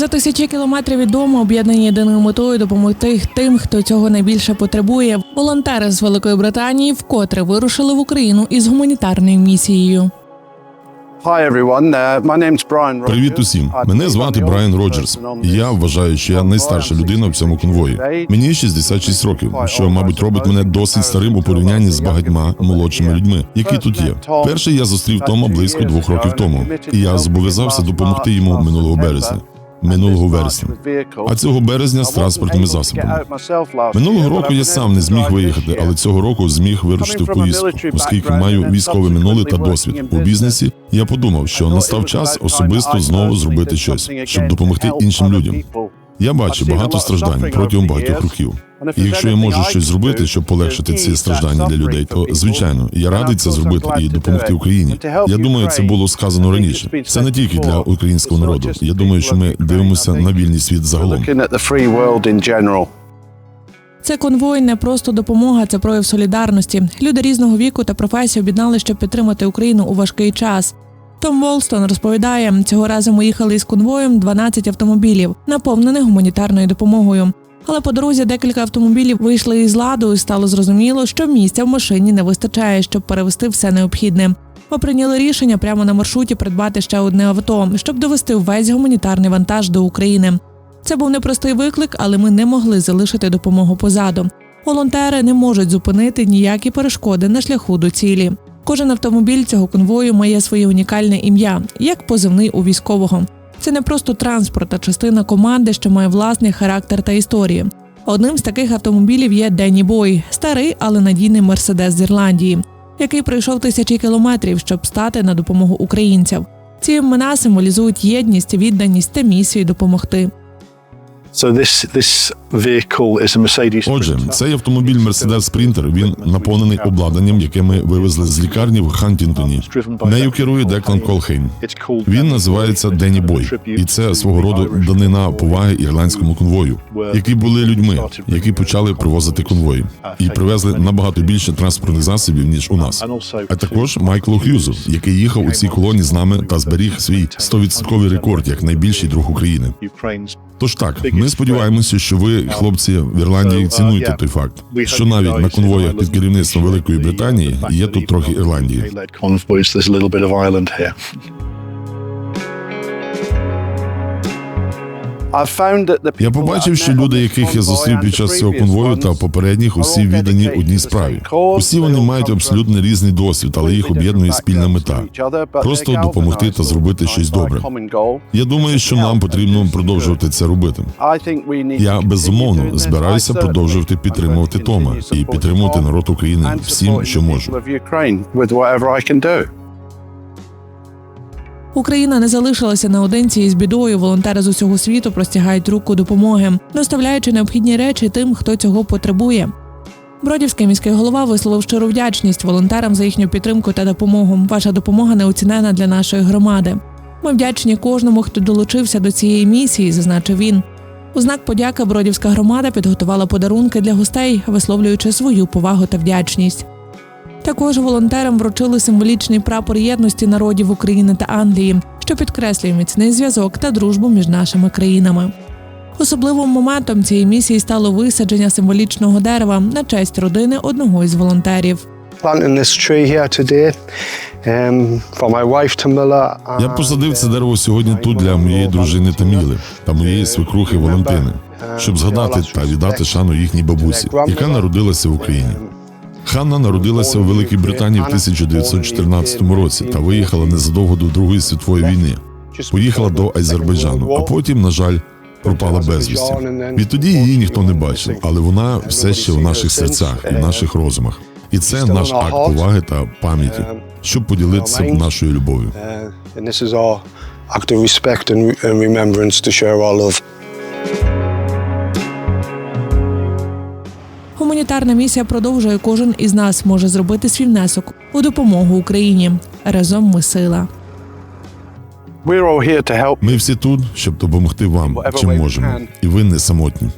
За тисячі кілометрів від дому об'єднані єдиною метою допомогти тим, хто цього найбільше потребує. Волонтери з Великої Британії вкотре вирушили в Україну із гуманітарною місією. Hi everyone. Uh, my name's Brian Привіт усім. Мене звати Брайан Роджерс. Я вважаю, що я найстарша людина в цьому конвої. Мені 66 років, що мабуть робить мене досить старим у порівнянні з багатьма молодшими людьми, які тут є. Перший я зустрів Тома близько двох років тому, і я зобов'язався допомогти йому минулого березня. Минулого вересня. А цього березня з транспортними засобами. Минулого року я сам не зміг виїхати, але цього року зміг вирушити в поїздку, оскільки маю військове минуле та досвід у бізнесі. Я подумав, що настав час особисто знову зробити щось, щоб допомогти іншим людям. Я бачу багато страждань протягом багатьох років. І якщо я можу щось зробити, щоб полегшити ці страждання для людей, то звичайно я радий це зробити і допомогти Україні. Я думаю, це було сказано раніше. Це не тільки для українського народу. Я думаю, що ми дивимося на вільний світ загалом. Це конвой не просто допомога, це прояв солідарності. Люди різного віку та професій об'єднали, щоб підтримати Україну у важкий час. Том Волстон розповідає, цього разу ми їхали із конвоєм 12 автомобілів, наповнених гуманітарною допомогою. Але по дорозі декілька автомобілів вийшли із ладу, і стало зрозуміло, що місця в машині не вистачає, щоб перевести все необхідне. Ми прийняли рішення прямо на маршруті придбати ще одне авто, щоб довести весь гуманітарний вантаж до України. Це був непростий виклик, але ми не могли залишити допомогу позаду. Волонтери не можуть зупинити ніякі перешкоди на шляху до цілі. Кожен автомобіль цього конвою має своє унікальне ім'я, як позивний у військового. Це не просто транспорт, а частина команди, що має власний характер та історію. Одним з таких автомобілів є Денні Бой, старий, але надійний мерседес з Ірландії, який пройшов тисячі кілометрів, щоб стати на допомогу українцям. Ці імена символізують єдність, відданість та місію допомогти. Отже, цей автомобіль Mercedes Sprinter, Він наповнений обладнанням, яке ми вивезли з лікарні в Хантінгтоні. Нею керує Деклан Колхейн. Він називається Денні Бой, і це свого роду данина поваги ірландському конвою, які були людьми, які почали привозити конвої, і привезли набагато більше транспортних засобів ніж у нас. А також Майклу Х'юзу, який їхав у цій колоні з нами та зберіг свій 100% рекорд як найбільший друг України. Тож так, ми сподіваємося, що ви, хлопці в Ірландії, цінуєте той факт, що навіть на конвоях під керівництвом Великої Британії є тут трохи Ірландії. Я побачив, що люди, яких я зустрів під час цього конвою та попередніх, усі віддані одній справі. Усі вони мають абсолютно різний досвід, але їх об'єднує спільна мета просто допомогти та зробити щось добре. Я думаю, що нам потрібно продовжувати це робити. Я безумовно збираюся продовжувати підтримувати Тома і підтримувати народ України всім, що можу. Україна не залишилася наодинці із бідою. Волонтери з усього світу простягають руку допомоги, доставляючи необхідні речі тим, хто цього потребує. Бродівський міський голова висловив щиру вдячність волонтерам за їхню підтримку та допомогу. Ваша допомога неоцінена для нашої громади. Ми вдячні кожному, хто долучився до цієї місії, зазначив він. У знак подяки Бродівська громада підготувала подарунки для гостей, висловлюючи свою повагу та вдячність. Також волонтерам вручили символічний прапор єдності народів України та Англії, що підкреслює міцний зв'язок та дружбу між нашими країнами. Особливим моментом цієї місії стало висадження символічного дерева на честь родини одного із волонтерів. um. Я посадив це дерево сьогодні тут для моєї дружини Таміли та моєї свекрухи Валентини, щоб згадати та віддати шану їхній бабусі, яка народилася в Україні. Ханна народилася у Великій Британії в 1914 році та виїхала незадовго до Другої світової війни. Поїхала до Азербайджану, а потім, на жаль, пропала безвісті. Відтоді її ніхто не бачив, але вона все ще в наших серцях і в наших розумах. І це наш акт поваги та пам'яті, щоб поділитися нашою любов'ю. Гуманітарна місія продовжує. Кожен із нас може зробити свій внесок у допомогу Україні. Разом ми сила. Ми всі тут, щоб допомогти вам, чим можемо, і ви не самотні.